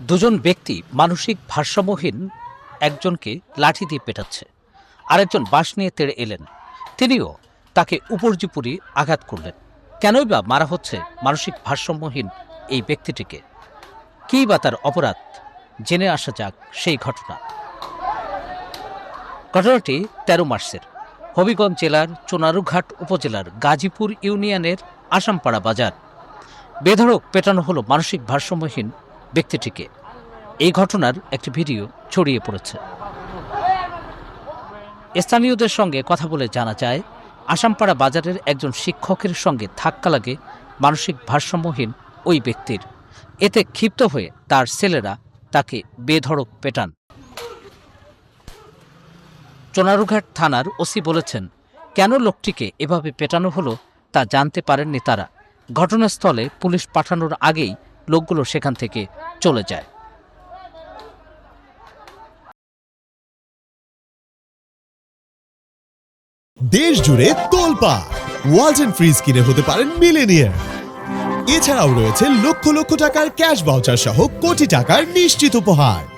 দুজন ব্যক্তি মানসিক ভারসাম্যহীন একজনকে লাঠি দিয়ে পেটাচ্ছে। আরেকজন বাঁশ নিয়ে তেড়ে এলেন। তিনিও তাকে উপর্যুপুরি আঘাত করলেন। কেনই বা মারা হচ্ছে মানসিক ভারসাম্যহীন এই ব্যক্তিটিকে? কী বা তার অপরাধ? জেনে আসা যাক সেই ঘটনা। ঘটনাটি তেরো মার্চের। হবিগঞ্জ জেলার চোনারুঘাট উপজেলার গাজীপুর ইউনিয়নের আসামপাড়া বাজার। বেধড়ক পেটানো হলো মানসিক ভারসাম্যহীন ব্যক্তিটিকে। এই ঘটনার একটি ভিডিও ছড়িয়ে পড়েছে। স্থানীয়দের সঙ্গে কথা বলে জানা যায়, আসামপাড়া বাজারের একজন শিক্ষকের সঙ্গে ধাক্কা লাগে মানসিক ভারসাম্যহীন ওই ব্যক্তির। এতে ক্ষিপ্ত হয়ে তার ছেলেরা তাকে বেধড়ক পেটান। চোনারুঘাট থানার ওসি বলেছেন, কেন লোকটিকে এভাবে পেটানো হলো তা জানতে পারেননি তারা। ঘটনাস্থলে পুলিশ পাঠানোর আগেই লোকগুলো সেখান থেকে চলে যায়। দেশ জুড়ে তোলপা ওয়ালটন ফ্রিজ কিনে হতে পারেন মিলেনিয়ার এছাড়াও রয়েছে লক্ষ লক্ষ টাকার ক্যাশ বাউচার সহ কোটি টাকার নিশ্চিত উপহার।